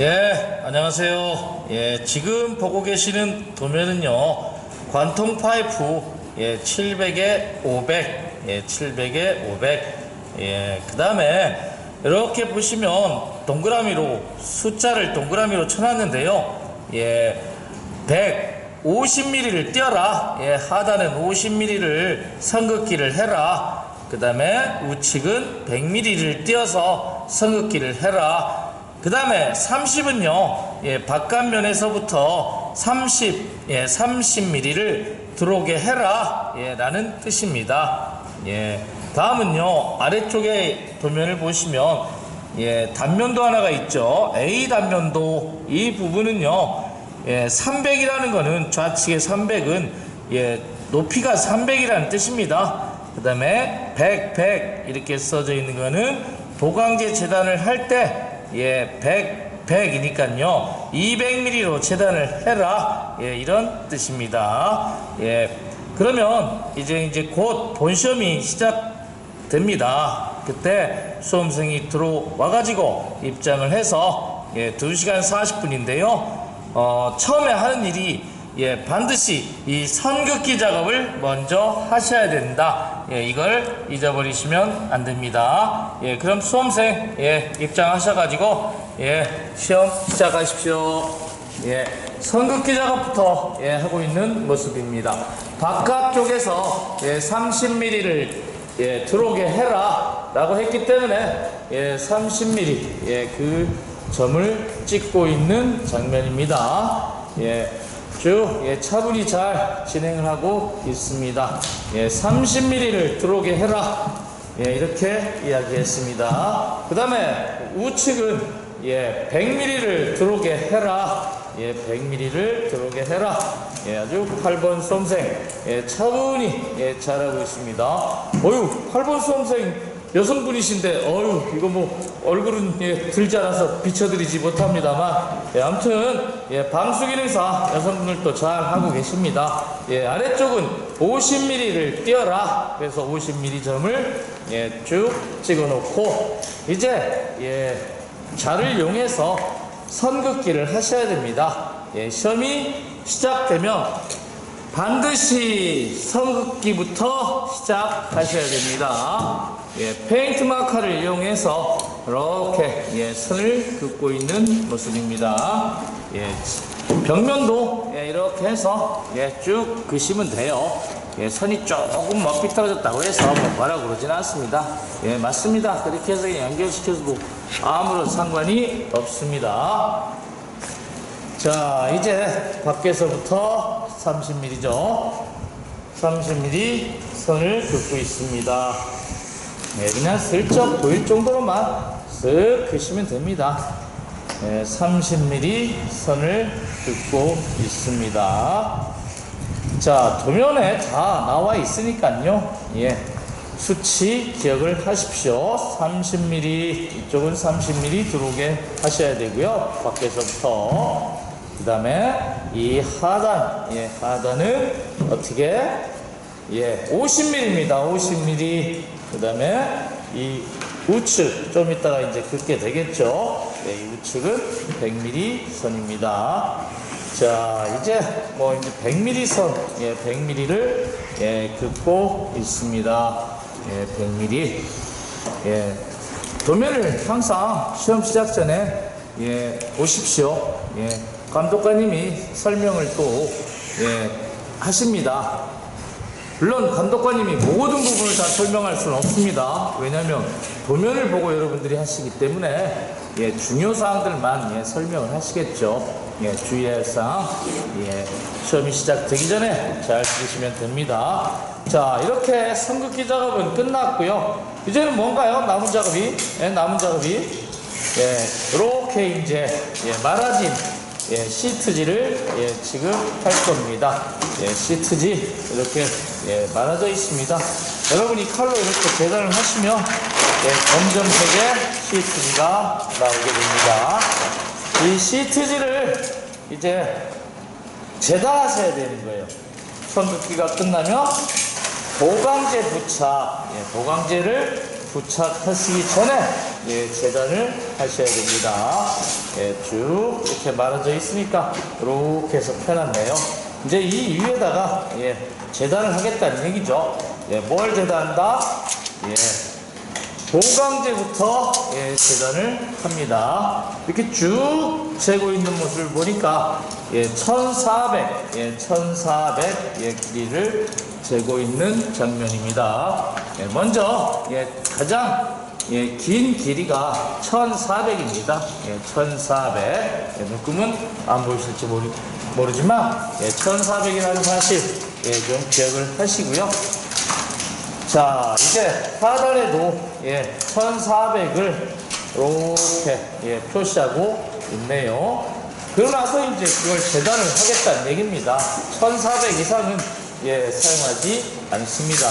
예, 안녕하세요. 예, 지금 보고 계시는 도면은요, 관통 파이프, 예, 700에 500, 예, 700에 500, 예, 그 다음에 이렇게 보시면 동그라미로, 숫자를 동그라미로 쳐 놨는데요, 예, 150mm를 띄어라. 예, 하단은 50mm를 선긋기를 해라. 그 다음에 우측은 100mm를 띄어서 선긋기를 해라. 그 다음에 30은요, 예, 바깥면에서부터 30, 예, 30mm를 들어오게 해라. 예, 라는 뜻입니다. 예, 다음은요, 아래쪽에 도면을 보시면, 예, 단면도 하나가 있죠. A 단면도 이 부분은요, 예, 300이라는 거는 좌측의 300은 예, 높이가 300이라는 뜻입니다. 그 다음에 100, 100 이렇게 써져 있는 거는 보강제 재단을 할때 예, 100, 100이니까요. 200mm로 재단을 해라. 예, 이런 뜻입니다. 예, 그러면 이제 이제 곧 본시험이 시작됩니다. 그때 수험생이 들어와 가지고 입장을 해서 예, 2시간 40분인데요. 어, 처음에 하는 일이 예, 반드시 이 선긋기 작업을 먼저 하셔야 된다. 예, 이걸 잊어버리시면 안 됩니다. 예, 그럼 수험생 예, 입장하셔가지고 예, 시험 시작하십시오. 예, 선긋기 작업부터 예, 하고 있는 모습입니다. 바깥쪽에서 예, 30mm를 예, 들어오게 해라 라고 했기 때문에 예, 30mm 예, 그 점을 찍고 있는 장면입니다. 예, 쭉 예, 차분히 잘 진행을 하고 있습니다. 예, 30mm를 들어오게 해라. 예, 이렇게 이야기했습니다. 그 다음에 우측은 예, 100mm를 들어오게 해라. 예, 100mm를 들어오게 해라. 예, 아주 8번 수험생 예, 차분히 예, 잘하고 있습니다. 어유, 8번 수험생 여성분이신데 어유 이거 뭐 얼굴은 예, 들지 않아서 비춰드리지 못합니다만 예, 아무튼 예, 방수 기능사 여성분들 도 잘 하고 계십니다. 예, 아래쪽은 50mm를 띄어라. 그래서 50mm 점을 예, 쭉 찍어놓고 이제 예, 자를 이용해서 선긋기를 하셔야 됩니다. 예, 시험이 시작되면 반드시 선긋기부터 시작하셔야 됩니다. 예, 페인트 마커를 이용해서 이렇게 예, 선을 긋고 있는 모습입니다. 예, 벽면도 예, 이렇게 해서 예, 쭉 그시면 돼요. 예, 선이 조금 뭐 삐뚤어졌다고 해서 뭐 뭐라 그러진 않습니다. 예, 맞습니다. 그렇게 해서 연결시켜서도 아무런 상관이 없습니다. 자, 이제 밖에서부터 30mm죠. 30mm 선을 긋고 있습니다. 네, 그냥 슬쩍 보일 정도로만 쓱 그시면 됩니다. 네, 30mm 선을 긋고 있습니다. 자, 도면에 다 나와 있으니까요. 예. 수치 기억을 하십시오. 30mm, 이쪽은 30mm 들어오게 하셔야 되고요. 밖에서부터. 그 다음에 이 하단, 예, 하단은 어떻게? 예, 50mm입니다. 50mm. 그 다음에 이 우측, 좀 이따가 이제 긋게 되겠죠. 예, 이 우측은 100mm 선입니다. 자, 이제 뭐 이제 100mm 선, 예, 100mm를 예, 긋고 있습니다. 예, 100mm. 예, 도면을 항상 시험 시작 전에 예, 보십시오. 예, 감독관님이 설명을 또 예, 하십니다. 물론 감독관님이 모든 부분을 다 설명할 수는 없습니다. 왜냐하면 도면을 보고 여러분들이 하시기 때문에 예, 중요 사항들만 예, 설명을 하시겠죠. 예, 주의할 사항 예, 시험이 시작되기 전에 잘 들으시면 됩니다. 자, 이렇게 선긋기 작업은 끝났고요. 이제는 뭔가요? 남은 작업이 예, 남은 작업이 예, 이렇게 이제 예, 말아진 예, 시트지를 예, 지금 할 겁니다. 예, 시트지 이렇게 예, 말아져 있습니다. 여러분이 칼로 이렇게 계단을 하시면 예, 검정색의 시트지가 나오게 됩니다. 이 시트지를 이제 재단하셔야 되는 거예요. 선긋기가 끝나면 보강제 부착, 예, 보강제를 부착하시기 전에 예, 재단을 하셔야 됩니다. 예, 쭉 이렇게 말아져 있으니까 이렇게 해서 펴놨네요. 이제 이 위에다가 예, 재단을 하겠다는 얘기죠. 예, 뭘 재단한다? 예, 보강제부터 예, 재단을 합니다. 이렇게 쭉 재고 있는 모습을 보니까 예, 1400, 예, 1400 예, 길이를 재고 있는 장면입니다. 예, 먼저 예, 가장 예, 긴 길이가 1400입니다. 예, 1400. 예, 눈금은 안 보이실지 모르, 모르지만 예, 1400이라는 사실 예, 좀 기억을 하시고요. 자, 이제 하단에도 예, 1400을 이렇게 예, 표시하고 있네요. 그러고 나서 이제 그걸 재단을 하겠다는 얘기입니다. 1400 이상은 예, 사용하지 않습니다.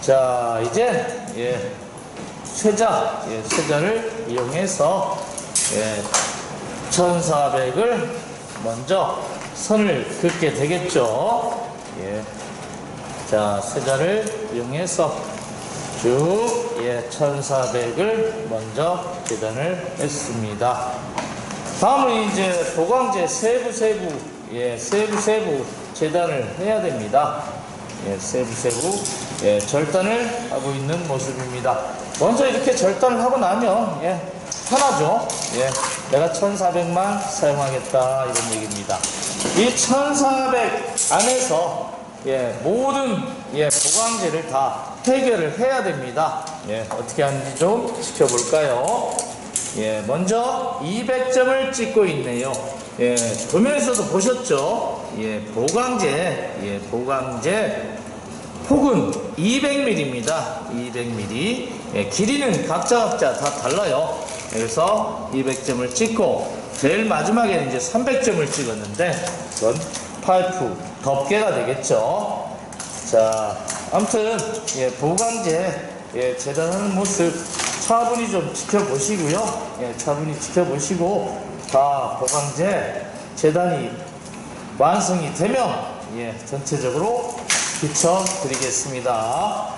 자, 이제 예, 쇠자, 예, 쇠자를 이용해서 예, 1400을 먼저 선을 긋게 되겠죠. 예. 자, 쇠자를 이용해서 쭉, 예, 1400을 먼저 계단을 했습니다. 다음은 이제 보강제 세부 세부, 예, 세부 세부 재단을 해야 됩니다. 예, 세부 세부, 예, 절단을 하고 있는 모습입니다. 먼저 이렇게 절단을 하고 나면, 예, 편하죠. 예, 내가 1400만 사용하겠다, 이런 얘기입니다. 이 1400 안에서 예, 모든 예, 보강제를 다 해결을 해야 됩니다. 예, 어떻게 하는지 좀 지켜볼까요? 예, 먼저 200점을 찍고 있네요. 예, 도면에서도 보셨죠? 예, 보강제, 예, 보강제 폭은 200mm입니다. 200mm. 예, 길이는 각자 각자 다 달라요. 그래서 200점을 찍고 제일 마지막에는 이제 300점을 찍었는데 그건 파이프 덮개가 되겠죠. 자, 아무튼 예, 보강제 예, 재단하는 모습 차분히 좀 지켜보시고요. 예, 차분히 지켜보시고 다 보강제 재단이 완성이 되면 예, 전체적으로 비춰드리겠습니다.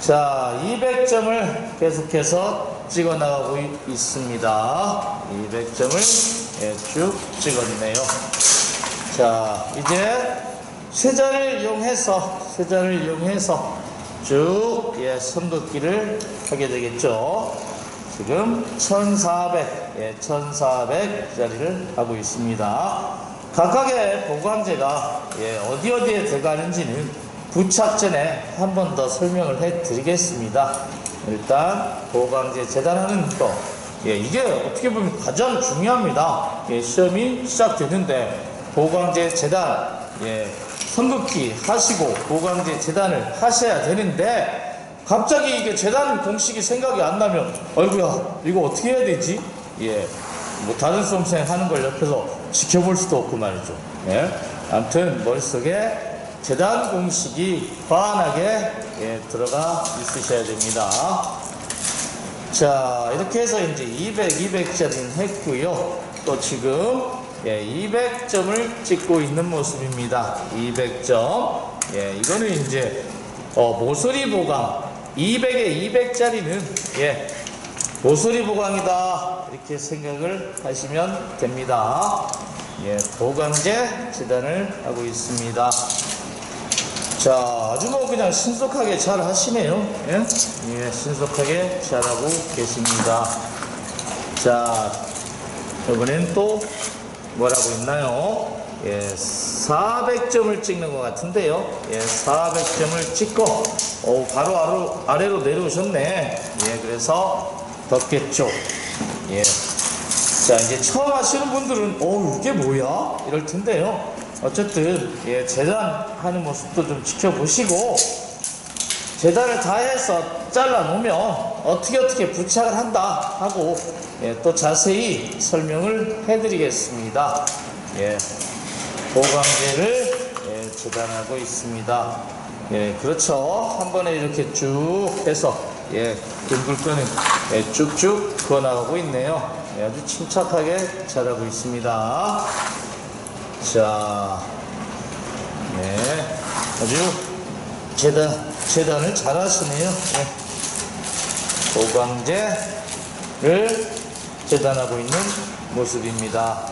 자, 200점을 계속해서 찍어 나가고 있습니다. 200점을 예, 쭉 찍었네요. 자, 이제 쇠자를 이용해서 쇠자를 이용해서 쭉 예, 선긋기를 하게 되겠죠. 지금 1400, 예, 1400짜리를 하고 있습니다. 각각의 보강제가 예, 어디 어디에 들어가는지는 부착 전에 한 번 더 설명을 해 드리겠습니다. 일단 보강제 재단하는 거 예, 이게 어떻게 보면 가장 중요합니다. 예, 시험이 시작되는데 보강제 재단 예, 선긋기 하시고 보강제 재단을 하셔야 되는데 갑자기 이게 재단 공식이 생각이 안 나면 어이구야 이거 어떻게 해야 되지? 예, 뭐 다른 수험생 하는 걸 옆에서 지켜볼 수도 없고 말이죠. 예, 아무튼 머릿속에 재단 공식이 환하게 예, 들어가 있으셔야 됩니다. 자, 이렇게 해서 이제 200, 200짜리는 했고요. 또 지금 예, 200점을 찍고 있는 모습입니다. 200점. 예, 이거는 이제 어, 모서리 보강 200에 200짜리는 예, 모서리 보강이다 이렇게 생각을 하시면 됩니다. 예, 보강제 재단을 하고 있습니다. 자, 아주 뭐 그냥 신속하게 잘 하시네요. 예, 예 신속하게 잘하고 계십니다. 자, 이번엔 또 뭐라고 있나요? 예, 400점을 찍는 것 같은데요. 예, 400점을 찍고, 오, 바로 아래로, 아래로 내려오셨네. 예, 그래서 덮겠죠. 예. 자, 이제 처음 하시는 분들은, 어, 이게 뭐야? 이럴 텐데요. 어쨌든, 예, 재단하는 모습도 좀 지켜보시고, 재단을 다 해서 잘라 놓으면 어떻게 어떻게 부착을 한다 하고 예, 또 자세히 설명을 해드리겠습니다. 예, 보강제를 예, 재단하고 있습니다. 예, 그렇죠. 한 번에 이렇게 쭉 해서 예, 둥글거는 예, 쭉쭉 그어나가고 있네요. 예, 아주 침착하게 잘하고 있습니다. 자, 네, 아주 재단, 재단을 잘 하시네요. 예. 보강제를 재단하고 있는 모습입니다.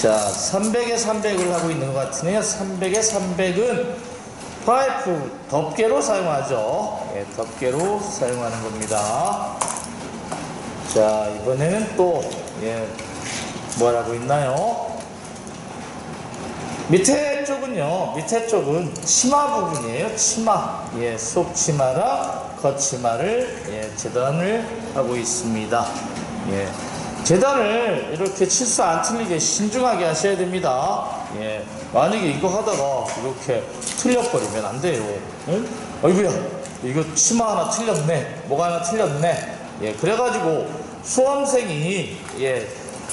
자, 300에 300을 하고 있는 것 같으네요. 300에 300은 파이프 덮개로 사용하죠. 예, 덮개로 사용하는 겁니다. 자, 이번에는 또, 예, 뭐라고 있나요? 밑에 쪽은요, 밑에 쪽은 치마 부분이에요. 치마. 예, 속 치마랑 겉치마를 예, 재단을 하고 있습니다. 예. 재단을 이렇게 치수 안 틀리게 신중하게 하셔야 됩니다. 예. 만약에 이거 하다가 이렇게 틀려버리면 안 돼요. 응? 어이구야, 이거 치마 하나 틀렸네. 뭐가 하나 틀렸네. 예, 그래가지고 수험생이, 예,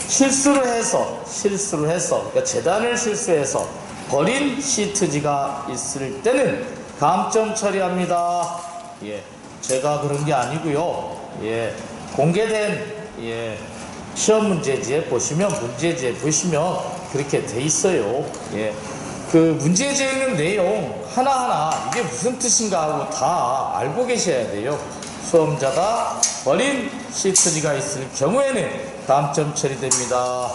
실수를 해서 실수를 해서 그러니까 재단을 실수해서 버린 시트지가 있을 때는 감점 처리합니다. 예, 제가 그런 게 아니고요. 예, 공개된 예 시험 문제지에 보시면 문제지에 보시면 그렇게 돼 있어요. 예, 그 문제지에 있는 내용 하나하나 이게 무슨 뜻인가 하고 다 알고 계셔야 돼요. 수험자가 버린 시트지가 있을 경우에는 감점 처리됩니다.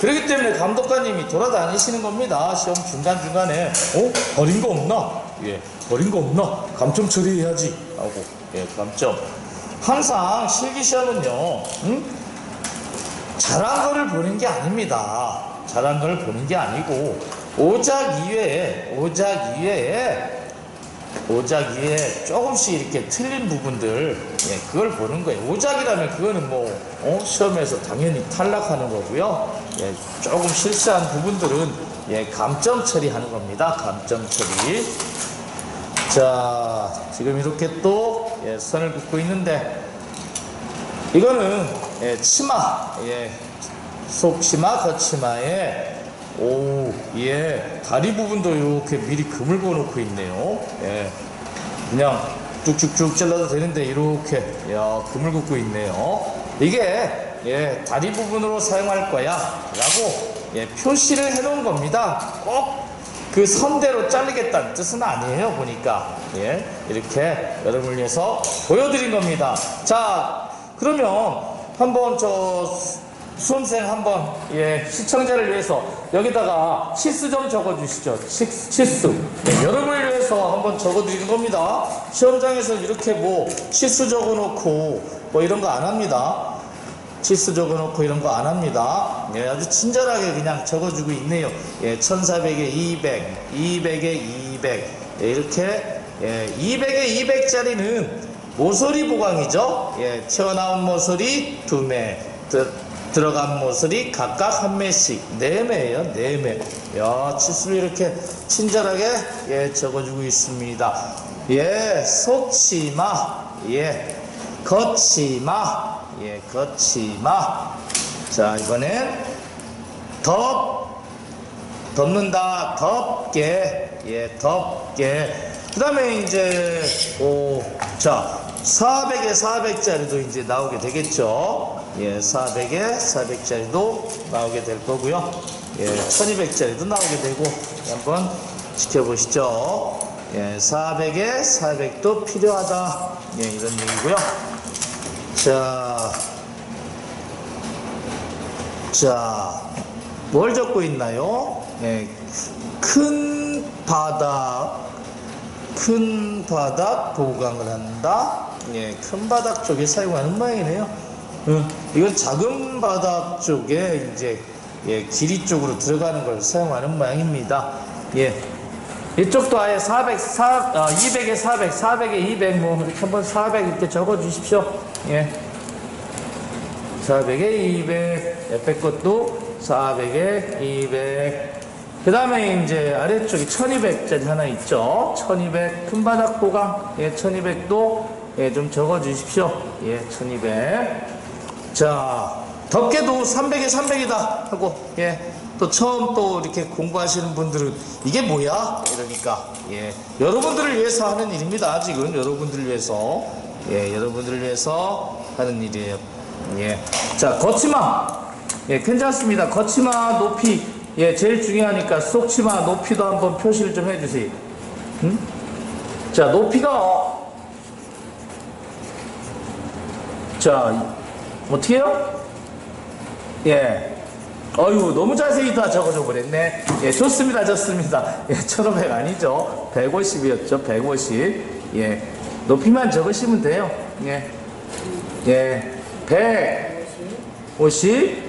그렇기 때문에 감독관님이 돌아다니시는 겁니다. 시험 중간중간에 어? 버린 거 없나? 예, 버린 거 없나? 감점 처리해야지 하고 예, 감점. 항상 실기시험은요, 응? 잘한 거를 보는 게 아닙니다. 잘한 거를 보는 게 아니고 오작 이외에 오작 이외에 오작 이외에 조금씩 이렇게 틀린 부분들 예, 그걸 보는 거예요. 오작이라면 그거는 뭐 어? 시험에서 당연히 탈락하는 거고요. 예, 조금 실수한 부분들은 예, 감점 처리하는 겁니다. 감점 처리. 자, 지금 이렇게 또 예, 선을 긋고 있는데 이거는 예, 치마, 예, 속치마, 겉치마에 오, 예, 다리 부분도 이렇게 미리 금을 그어놓고 있네요. 예, 그냥 쭉쭉쭉 잘라도 되는데 이렇게 야 금을 긋고 있네요. 이게 예, 다리 부분으로 사용할 거야라고 예, 표시를 해놓은 겁니다. 꼭 그 선대로 자르겠다는 뜻은 아니에요. 보니까 예, 이렇게 여러분을 위해서 보여드린 겁니다. 자, 그러면 한번 저 수험생 한번 예 시청자를 위해서 여기다가 치수 좀 적어주시죠. 치, 치수. 네, 여러분을 위해서 한번 적어드리는 겁니다. 시험장에서 이렇게 뭐 치수 적어놓고 뭐 이런 거 안 합니다. 치수 적어놓고 이런 거 안 합니다. 예, 아주 친절하게 그냥 적어주고 있네요. 예, 1400에 200, 200에 200 예, 이렇게 예, 200에 200짜리는 모서리 보강이죠. 예, 튀어나온 모서리 두 매, 드, 들어간 모서리 각각 한 매씩 네 매예요, 네 매. 야, 치수를 이렇게 친절하게 예, 적어주고 있습니다. 예, 속치마, 예, 겉치마, 예, 겉치마. 자, 이번엔 덮, 덮는다, 덮게, 예, 덮게. 그 다음에 이제, 오, 자, 400에 400짜리도 이제 나오게 되겠죠. 예, 400에 400짜리도 나오게 될 거고요. 예, 1200짜리도 나오게 되고, 한번 지켜보시죠. 예, 400에 400도 필요하다. 예, 이런 얘기고요. 자, 자, 뭘 적고 있나요? 예, 큰 바닥, 큰 바닥 보강을 한다. 예, 큰 바닥 쪽에 사용하는 모양이네요. 음, 이건 작은 바닥 쪽에 이제 예, 길이 쪽으로 들어가는 걸 사용하는 모양입니다. 예. 이쪽도 아예 400, 4, 어, 200에 400, 400에 200, 뭐, 이렇게 한번 400 이렇게 적어 주십시오. 예. 400에 200, 옆에 것도 400에 200. 그 다음에 이제 아래쪽에 1200짜리 하나 있죠. 1200, 큰 바닥 보강. 예, 1200도 예, 좀 적어 주십시오. 예, 1200. 자, 덮개도 300에 300이다 하고, 예. 또 처음 또 이렇게 공부하시는 분들은 이게 뭐야? 이러니까, 예. 여러분들을 위해서 하는 일입니다. 지금 여러분들을 위해서. 예, 여러분들을 위해서 하는 일이에요. 예. 자, 거치마. 예, 괜찮습니다. 거치마 높이. 예, 제일 중요하니까 속치마 높이도 한번 표시를 좀 해 주세요. 음? 자, 높이가 자, 어떻게요? 예. 어유 너무 자세히 다 적어줘 버렸네. 예, 좋습니다, 좋습니다. 예, 1500 아니죠. 150이었죠, 150. 예, 높이만 적으시면 돼요. 예, 예, 150.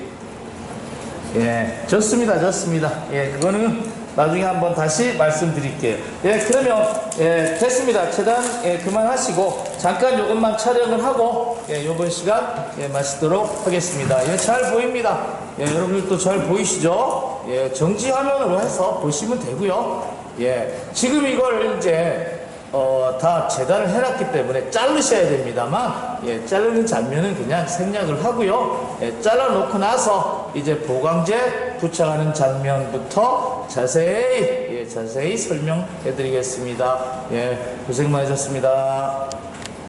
예, 좋습니다, 좋습니다. 예, 그거는 나중에 한번 다시 말씀드릴게요. 예, 그러면 예, 됐습니다. 최대한 예, 그만하시고 잠깐 요것만 촬영을 하고 예, 요번 시간 예, 마치도록 하겠습니다. 예, 잘 보입니다. 예, 여러분들도 잘 보이시죠? 예, 정지 화면으로 해서 보시면 되고요. 예, 지금 이걸 이제 어, 다 재단을 해놨기 때문에 자르셔야 됩니다만, 예, 자르는 장면은 그냥 생략을 하고요. 예, 잘라놓고 나서 이제 보강제 부착하는 장면부터 자세히, 예, 자세히 설명해 드리겠습니다. 예, 고생 많으셨습니다.